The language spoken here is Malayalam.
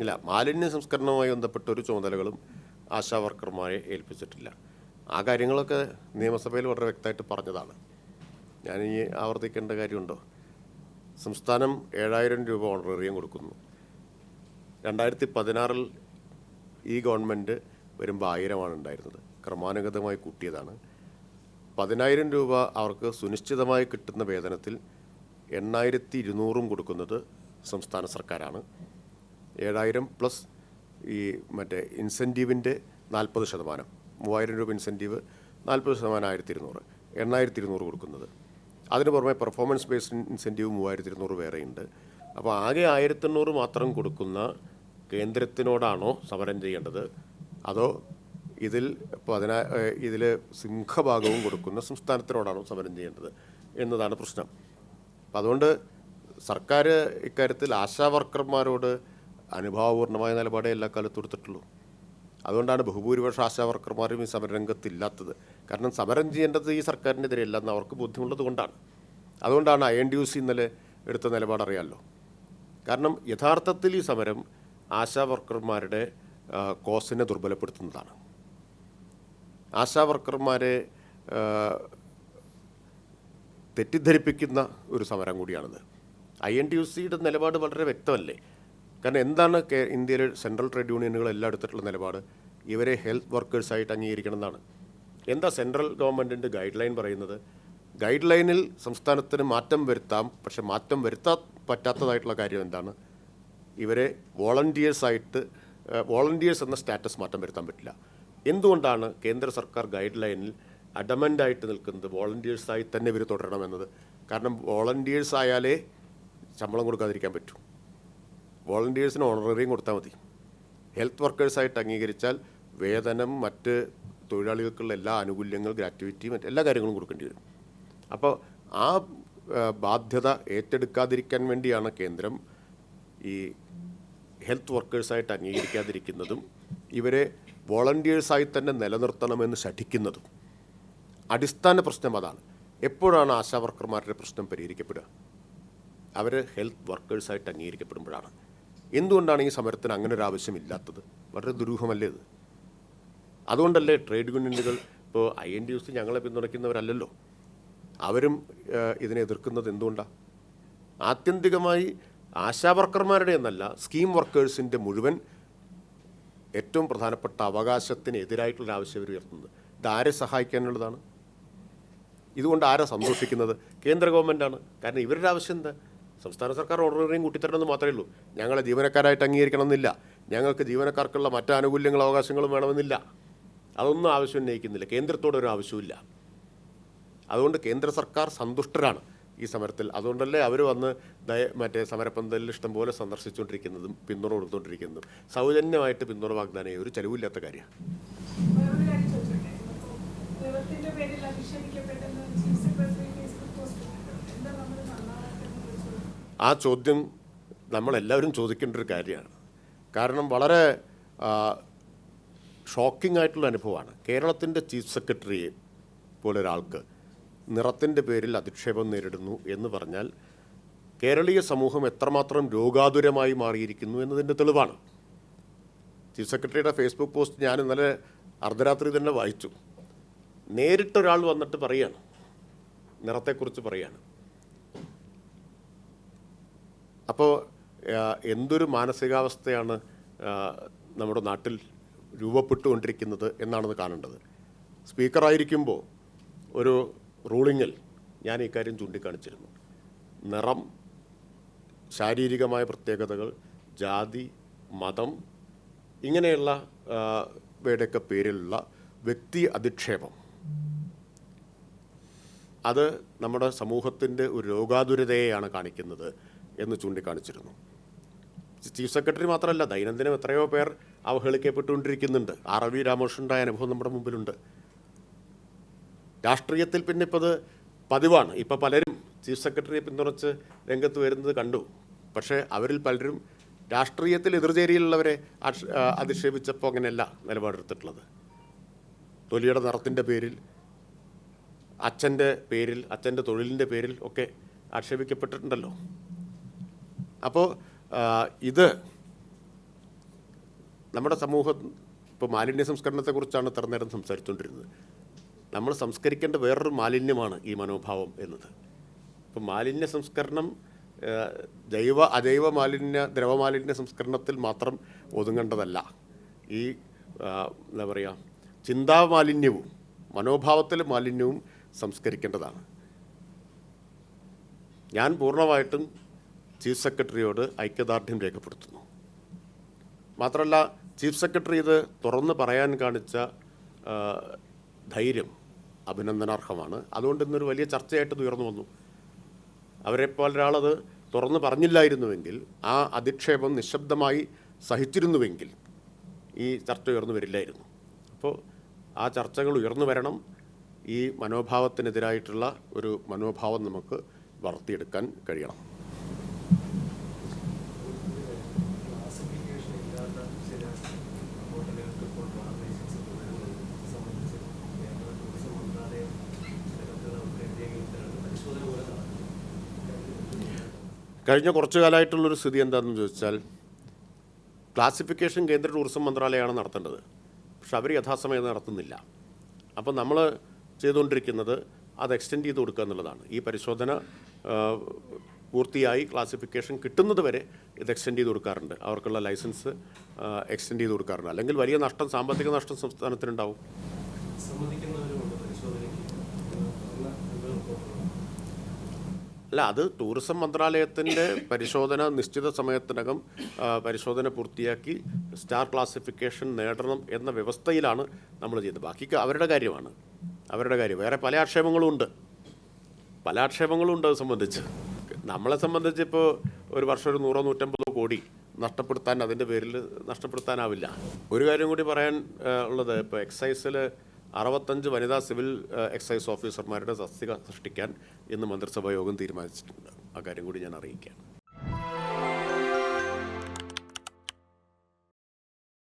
ഇല്ല മാലിന്യ സംസ്കരണവുമായി ബന്ധപ്പെട്ട ഒരു ചുമതലകളും ആശാ വർക്കർമാരെ ഏൽപ്പിച്ചിട്ടില്ല. ആ കാര്യങ്ങളൊക്കെ നിയമസഭയിൽ വളരെ വ്യക്തമായിട്ട് പറഞ്ഞതാണ്. ഞാൻ ഇനി ആവർത്തിക്കേണ്ട കാര്യമുണ്ടോ? സംസ്ഥാനം ഏഴായിരം രൂപ ഓണറേറിയം കൊടുക്കുന്നു. രണ്ടായിരത്തി പതിനാറിൽ ഈ ഗവൺമെന്റ് വരുമ്പോൾ ആയിരമാണ് ഉണ്ടായിരുന്നത്. ക്രമാനുഗതമായി കൂട്ടിയതാണ്. പതിനായിരം രൂപ അവർക്ക് സുനിശ്ചിതമായി കിട്ടുന്ന വേതനത്തിൽ എണ്ണായിരത്തി ഇരുന്നൂറും കൊടുക്കുന്നത് സംസ്ഥാന സർക്കാരാണ്. ഏഴായിരം പ്ലസ് ഈ മറ്റേ ഇൻസെന്റീവിന്റെ നാൽപ്പത് ശതമാനം. മൂവായിരം രൂപ ഇൻസെന്റീവ് നാൽപ്പത് ശതമാനം ആയിരത്തി ഇരുന്നൂറ് എണ്ണായിരത്തി ഇരുന്നൂറ് കൊടുക്കുന്നത്. അതിന് പുറമെ പെർഫോമൻസ് ബേസ്ഡ് ഇൻസെന്റീവ് മൂവായിരത്തി ഇരുന്നൂറ് വേറെയുണ്ട്. അപ്പോൾ ആകെ ആയിരത്തി എണ്ണൂറ് മാത്രം കൊടുക്കുന്ന കേന്ദ്രത്തിനോടാണോ സമരം ചെയ്യേണ്ടത്? അതോ ഇതിൽ പതിനാ ഇതിൽ സിംഹഭാഗവും കൊടുക്കുന്ന സംസ്ഥാനത്തിനോടാണോ സമരം ചെയ്യേണ്ടത് എന്നതാണ് പ്രശ്നം. അപ്പം അതുകൊണ്ട് സർക്കാർ ഇക്കാര്യത്തിൽ ആശാ വർക്കർമാരോട് അനുഭാവപൂർണമായ നിലപാടേ എല്ലാ കാലത്തും എടുത്തിട്ടുള്ളൂ. അതുകൊണ്ടാണ് ബഹുഭൂരിപക്ഷ ആശാവർക്കർമാരും ഈ സമരരംഗത്തില്ലാത്തത്. കാരണം സമരം ചെയ്യേണ്ടത് ഈ സർക്കാരിനെതിരെയല്ല എന്ന് അവർക്ക് ബോധ്യമുള്ളത് കൊണ്ടാണ്. അതുകൊണ്ടാണ് I N D U C ഇന്നലെ എടുത്ത നിലപാടറിയാമല്ലോ കാരണം യഥാർത്ഥത്തിൽ ഈ സമരം ആശാവർക്കർമാരുടെ കോസിനെ ദുർബലപ്പെടുത്തുന്നതാണ്. ആശാവർക്കർമാരെ തെറ്റിദ്ധരിപ്പിക്കുന്ന ഒരു സമരം കൂടിയാണിത്. ഐ എൻ ടി യു സിയുടെ നിലപാട് വളരെ വ്യക്തമല്ലേ? കാരണം എന്താണ് ഇന്ത്യയിലെ സെൻട്രൽ ട്രേഡ് യൂണിയനുകൾ എല്ലാം എടുത്തിട്ടുള്ള നിലപാട്? ഇവരെ ഹെൽത്ത് വർക്കേഴ്സായിട്ട് അംഗീകരിക്കണം എന്നാണ്. എന്താ സെൻട്രൽ ഗവൺമെന്റിന്റെ ഗൈഡ് ലൈൻ പറയുന്നത്? ഗൈഡ് ലൈനിൽ സംസ്ഥാനത്തിന് മാറ്റം വരുത്താം പക്ഷെ മാറ്റം വരുത്താൻ പറ്റാത്തതായിട്ടുള്ള കാര്യം എന്താണ്? ഇവരെ വോളണ്ടിയേഴ്സായിട്ട് വോളണ്ടിയേഴ്സ് എന്ന സ്റ്റാറ്റസ് മാറ്റം വരുത്താൻ പറ്റില്ല. എന്തുകൊണ്ടാണ് കേന്ദ്ര സർക്കാർ ഗൈഡ് ലൈനിൽ അഡമന്റായിട്ട് നിൽക്കുന്നത് വോളണ്ടിയേഴ്സായി തന്നെ ഇവർ തുടരണമെന്നത്? കാരണം വോളണ്ടിയേഴ്സ് ആയാലേ ശമ്പളം കൊടുക്കാതിരിക്കാൻ പറ്റൂ. വോളണ്ടിയേഴ്സിന് ഓണററിയും കൊടുത്താൽ മതി. ഹെൽത്ത് വർക്കേഴ്സായിട്ട് അംഗീകരിച്ചാൽ വേതനം മറ്റ് തൊഴിലാളികൾക്കുള്ള എല്ലാ ആനുകൂല്യങ്ങൾ ഗ്രാറ്റുവിറ്റി മറ്റ് എല്ലാ കാര്യങ്ങളും കൊടുക്കേണ്ടി വരും. അപ്പോൾ ആ ബാധ്യത ഏറ്റെടുക്കാതിരിക്കാൻ വേണ്ടിയാണ് കേന്ദ്രം ഈ ഹെൽത്ത് വർക്കേഴ്സായിട്ട് അംഗീകരിക്കാതിരിക്കുന്നതും ഇവരെ വോളണ്ടിയേഴ്സായി തന്നെ നിലനിർത്തണമെന്ന് ശഠിക്കുന്നതും. അടിസ്ഥാന പ്രശ്നം അതാണ്. എപ്പോഴാണ് ആശാ വർക്കർമാരുടെ പ്രശ്നം പരിഹരിക്കപ്പെടുക? അവർ ഹെൽത്ത് വർക്കേഴ്സായിട്ട് അംഗീകരിക്കപ്പെടുമ്പോഴാണ്. എന്തുകൊണ്ടാണ് ഈ സമരത്തിന് അങ്ങനെ ഒരു ആവശ്യമില്ലാത്തത്? വളരെ ദുരൂഹമല്ലേ ഇത്? അതുകൊണ്ടല്ലേ ട്രേഡ് യൂണിയനുകൾ ഇപ്പോൾ ഐ എൻ ഡി യുസ് ഞങ്ങളെ പിന്തുണയ്ക്കുന്നവരല്ലല്ലോ? അവരും ഇതിനെ എതിർക്കുന്നത് എന്തുകൊണ്ടാണ് ആത്യന്തികമായി ആശാവർക്കർമാരുടെ എന്നല്ല സ്കീം വർക്കേഴ്സിന്റെ മുഴുവൻ ഏറ്റവും പ്രധാനപ്പെട്ട അവകാശത്തിന് എതിരായിട്ടുള്ള ആവശ്യം അവർ ഉയർത്തുന്നത്. ഇതാരെ സഹായിക്കാനുള്ളതാണ്? ഇതുകൊണ്ട് ആരാ സന്തോഷിക്കുന്നത്? കേന്ദ്ര ഗവൺമെന്റാണ് കാരണം ഇവരുടെ ആവശ്യം എന്താ? സംസ്ഥാന സർക്കാർ ഓർഡറിനെയും കൂട്ടിത്തരണമെന്ന് മാത്രമേ ഉള്ളൂ. ഞങ്ങളെ ജീവനക്കാരായിട്ട് അംഗീകരിക്കണമെന്നില്ല. ഞങ്ങൾക്ക് ജീവനക്കാർക്കുള്ള മറ്റ് ആനുകൂല്യങ്ങളും അവകാശങ്ങളും വേണമെന്നില്ല. അതൊന്നും ആവശ്യം ഉന്നയിക്കുന്നില്ല. കേന്ദ്രത്തോട് ഒരു ആവശ്യമില്ല അതുകൊണ്ട് കേന്ദ്ര സർക്കാർ സന്തുഷ്ടരാണ് ഈ സമരത്തിൽ. അതുകൊണ്ടല്ലേ അവർ വന്ന് ദയ മറ്റേ സമരപ്പന്തലിൽ ഇഷ്ടംപോലെ സന്ദർശിച്ചുകൊണ്ടിരിക്കുന്നതും പിന്തുണ കൊടുത്തുകൊണ്ടിരിക്കുന്നതും. സൗജന്യമായിട്ട് പിന്തുണ വാഗ്ദാനം ഒരു ചെലവില്ലാത്ത കാര്യമാണ്. പേരിൽ ഫേസ്ബുക്ക് പോസ്റ്റ് ഇട്ടിട്ടുണ്ട്. എന്താ നമ്മൾ നന്നാവാത്തതെന്ന് ചോദിച്ചു ആ ചോദ്യം നമ്മളെല്ലാവരും ചോദിക്കേണ്ട ഒരു കാര്യമാണ്. കാരണം വളരെ ഷോക്കിംഗ് ആയിട്ടുള്ള അനുഭവമാണ്. കേരളത്തിന്റെ ചീഫ് സെക്രട്ടറി പോലെ ഒരാൾക്ക് നിറത്തിന്റെ പേരിൽ അധിക്ഷേപം നേരിടുന്നു എന്ന് പറഞ്ഞാൽ കേരളീയ സമൂഹം എത്രമാത്രം രോഗാതുരമായി മാറിയിരിക്കുന്നു എന്നതിന്റെ തെളിവാണ്. ചീഫ് സെക്രട്ടറിയുടെ ഫേസ്ബുക്ക് പോസ്റ്റ് ഞാൻ ഇന്നലെ അർദ്ധരാത്രി തന്നെ വായിച്ചു. നേരിട്ടൊരാൾ വന്നിട്ട് പറയാണ് നിറത്തെക്കുറിച്ച് പറയാണ്. അപ്പോൾ എന്തൊരു മാനസികാവസ്ഥയാണ് നമ്മുടെ നാട്ടിൽ രൂപപ്പെട്ടുകൊണ്ടിരിക്കുന്നത് എന്നാണത് കാണേണ്ടത്. സ്പീക്കറായിരിക്കുമ്പോൾ ഒരു റൂളിങ്ങിൽ ഞാൻ ഇക്കാര്യം ചൂണ്ടിക്കാണിച്ചിരുന്നു. നിറം ശാരീരികമായ പ്രത്യേകതകൾ ജാതി മതം ഇങ്ങനെയുള്ള ഇവയുടെയൊക്കെ പേരിലുള്ള വ്യക്തി അധിക്ഷേപം. അത് നമ്മുടെ സമൂഹത്തിന്റെ ഒരു രോഗാതുരതയെയാണ് കാണിക്കുന്നത്. എന്ന് ചൂണ്ടിക്കാണിച്ചിരുന്നു. ചീഫ് സെക്രട്ടറി മാത്രമല്ല ദൈനംദിനം എത്രയോ പേർ അവഹേളിക്കപ്പെട്ടുകൊണ്ടിരിക്കുന്നുണ്ട്. ആർ വി രാമകൃഷ്ണന്റെ അനുഭവം നമ്മുടെ മുമ്പിലുണ്ട്. രാഷ്ട്രീയത്തിൽ പിന്നെ ഇപ്പോൾ അത് പതിവാണ്. ഇപ്പോൾ പലരും ചീഫ് സെക്രട്ടറിയെ പിന്തുണച്ച് രംഗത്ത് വരുന്നത് കണ്ടു. പക്ഷേ അവരിൽ പലരും രാഷ്ട്രീയത്തിൽ എതിർചേരിയിലുള്ളവരെ അധിക്ഷേപിച്ചപ്പോൾ അങ്ങനെയല്ല നിലപാടെടുത്തിട്ടുള്ളത്. തൊലിയുടെ നിറത്തിന്റെ പേരിൽ അച്ഛന്റെ പേരിൽ അച്ഛന്റെ തൊഴിലിന്റെ പേരിൽ ഒക്കെ ആക്ഷേപിക്കപ്പെട്ടിട്ടുണ്ടല്ലോ അപ്പോൾ ഇത് നമ്മുടെ സമൂഹം ഇപ്പോൾ മാലിന്യ സംസ്കരണത്തെക്കുറിച്ചാണ് ഇത്ര നേരം സംസാരിച്ചുകൊണ്ടിരുന്നത് നമ്മൾ സംസ്കരിക്കേണ്ട വേറൊരു മാലിന്യമാണ് ഈ മനോഭാവം എന്നത്. ഇപ്പം മാലിന്യ സംസ്കരണം ജൈവ അജൈവ മാലിന്യ ദ്രവമാലിന്യ സംസ്കരണത്തിൽ മാത്രം ഒതുങ്ങേണ്ടതല്ല. ഈ എന്താ പറയുക ചിന്താ മാലിന്യവും മനോഭാവത്തിലെ മാലിന്യവും സംസ്കരിക്കേണ്ടതാണ്. ഞാൻ പൂർണമായിട്ടും ചീഫ് സെക്രട്ടറിയോട് ഐക്യദാർഢ്യം രേഖപ്പെടുത്തുന്നു. മാത്രമല്ല ചീഫ് സെക്രട്ടറി ഇത് തുറന്ന് പറയാൻ കാണിച്ച ധൈര്യം അഭിനന്ദനാർഹമാണ്. അതുകൊണ്ട് ഇന്നൊരു വലിയ ചർച്ചയായിട്ട് ഉയർന്നു വന്നു. അവരെ പോലൊരാളത് തുറന്ന് പറഞ്ഞില്ലായിരുന്നുവെങ്കിൽ ആ അധിക്ഷേപം നിശബ്ദമായി സഹിച്ചിരുന്നുവെങ്കിൽ ഈ ചർച്ച ഉയർന്നു വരില്ലായിരുന്നു. അപ്പോൾ ആ ചർച്ചകൾ ഉയർന്നു വരണം. ഈ മനോഭാവത്തിനെതിരായിട്ടുള്ള ഒരു മനോഭാവം നമുക്ക് വളർത്തിയെടുക്കാൻ കഴിയണം. കഴിഞ്ഞ കുറച്ചു കാലമായിട്ടുള്ളൊരു സ്ഥിതി എന്താണെന്ന് ചോദിച്ചാൽ ക്ലാസിഫിക്കേഷൻ കേന്ദ്ര ടൂറിസം മന്ത്രാലയമാണ് നടത്തേണ്ടത്. പക്ഷെ അവർ യഥാസമയം നടത്തുന്നില്ല. അപ്പോൾ നമ്മൾ ചെയ്തുകൊണ്ടിരിക്കുന്നത് അത് എക്സ്റ്റെൻഡ് ചെയ്ത് കൊടുക്കുക എന്നുള്ളതാണ്. ഈ പരിശോധന പൂർത്തിയായി ക്ലാസിഫിക്കേഷൻ കിട്ടുന്നത് വരെ ഇത് എക്സ്റ്റെൻഡ് ചെയ്ത് കൊടുക്കാറുണ്ട്. അവർക്കുള്ള ലൈസൻസ് എക്സ്റ്റെൻഡ് ചെയ്ത് കൊടുക്കാറുണ്ട്. അല്ലെങ്കിൽ വലിയ നഷ്ടം സാമ്പത്തിക നഷ്ടം സംസ്ഥാനത്തിനുണ്ടാവും സമ്മതിക്കുന്നവരുമുണ്ട് പരിശോധനയ്ക്ക് എന്ന ഒരു റിപ്പോർട്ടുണ്ട് അല്ല അത് ടൂറിസം മന്ത്രാലയത്തിന്റെ പരിശോധന നിശ്ചിത സമയത്തിനകം പരിശോധന പൂർത്തിയാക്കി സ്റ്റാർ ക്ലാസിഫിക്കേഷൻ നേടണം എന്ന വ്യവസ്ഥയിലാണ് നമ്മൾ ചെയ്തത്. ബാക്കി അവരുടെ കാര്യമാണ്. അവരുടെ കാര്യം. വേറെ പല ആക്ഷേപങ്ങളും ഉണ്ട്. പല ആക്ഷേപങ്ങളും ഉണ്ട് അത് സംബന്ധിച്ച്. നമ്മളെ സംബന്ധിച്ച് ഇപ്പോൾ ഒരു വർഷം ഒരു നൂറോ നൂറ്റമ്പതോ കോടി നഷ്ടപ്പെടുത്താൻ അതിന്റെ പേരിൽ നഷ്ടപ്പെടുത്താനാവില്ല. ഒരു കാര്യം കൂടി പറയാൻ ഉള്ളത് ഇപ്പോൾ എക്സൈസിൽ അറുപത്തഞ്ച് വനിതാ സിവിൽ എക്സൈസ് ഓഫീസർമാരുടെ തസ്തിക സൃഷ്ടിക്കാൻ ഇന്ന് മന്ത്രിസഭാ യോഗം തീരുമാനിച്ചിട്ടുണ്ട്. ആ കാര്യം കൂടി ഞാൻ അറിയിക്കുകയാണ്.